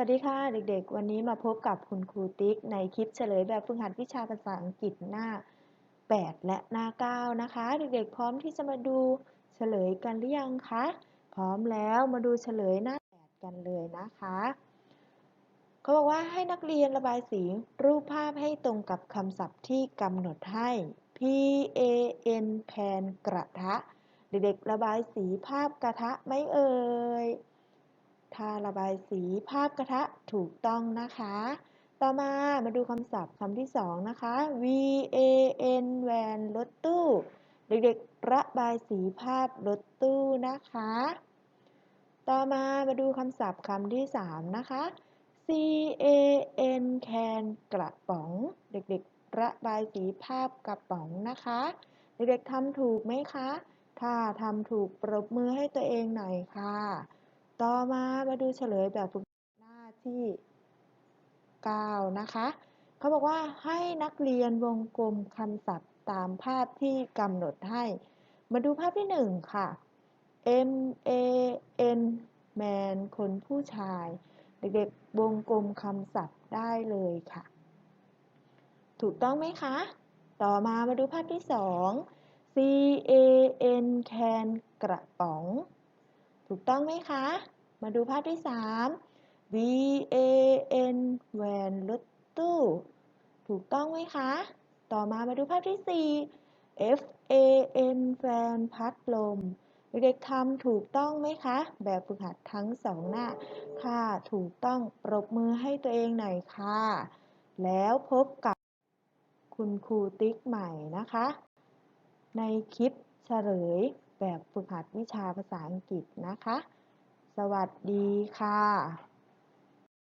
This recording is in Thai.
วัสดีค่ะเด็กๆ วันนี้มาพบกับคุณครูติ๊ก ในคลิปเฉลยแบบฝึกหัดวิชาภาษาอังกฤษหน้า 8 และหน้า 9 นะคะ เด็กๆ พร้อมที่จะมาดูเฉลยกันหรือยังคะ พร้อมแล้วมาดูเฉลยหน้า 8 กันเลยนะคะเขาบอกว่าให้นักเรียนระบายสีรูปภาพให้ตรงกับคำศัพท์ที่กำหนดให้ P A N แพนกระทะ เด็กๆ ระบายสีภาพกระทะไหม่เอ่ย ถ้าระบายสีภาพกระทะถูกต้องนะคะ ต่อมามาดูคำศัพท์คำที่สองนะคะ V A N แวนรถตู้ เด็กๆ ระบายสีภาพรถตู้นะคะ ต่อมามาดูคำศัพท์คำที่สามนะคะ C A N can กระป๋อง เด็กๆ ระบายสีภาพกระป๋องนะคะ เด็กๆทำถูกไหมคะ ถ้าทำถูกปรบมือให้ตัวเองหน่อยค่ะ ต่อมามาดูเฉลยแบบฝึกหน้าที่ 9 นะคะ เขาบอกว่าให้นักเรียนวงกลมคำศัพท์ตามภาพที่กำหนดให้ มาดูภาพที่ 1 ค่ะ M A N man คนผู้ชาย เด็กๆวงกลมคำศัพท์ได้เลยค่ะ ถูกต้องไหมคะ ต่อมามาดูภาพที่ 2 C A N can กระป๋อง ถูกต้องไหมคะ มาดูภาพที่ 3 V A N แวนรถตู้ ถูกต้องไหมคะ ต่อมามาดูภาพที่ 4 F A N แฟนพัดลม เด็กๆทำถูกต้องไหมคะ แบบฝึกหัดทั้งสองหน้าถ้าถูกต้องปรบมือให้ตัวเองหน่อยค่ะ แล้วพบกับคุณครูติ๊กใหม่นะคะ ในคลิปเฉลย แบบฝึกหัดวิชาภาษาอังกฤษนะคะ สวัสดีค่ะ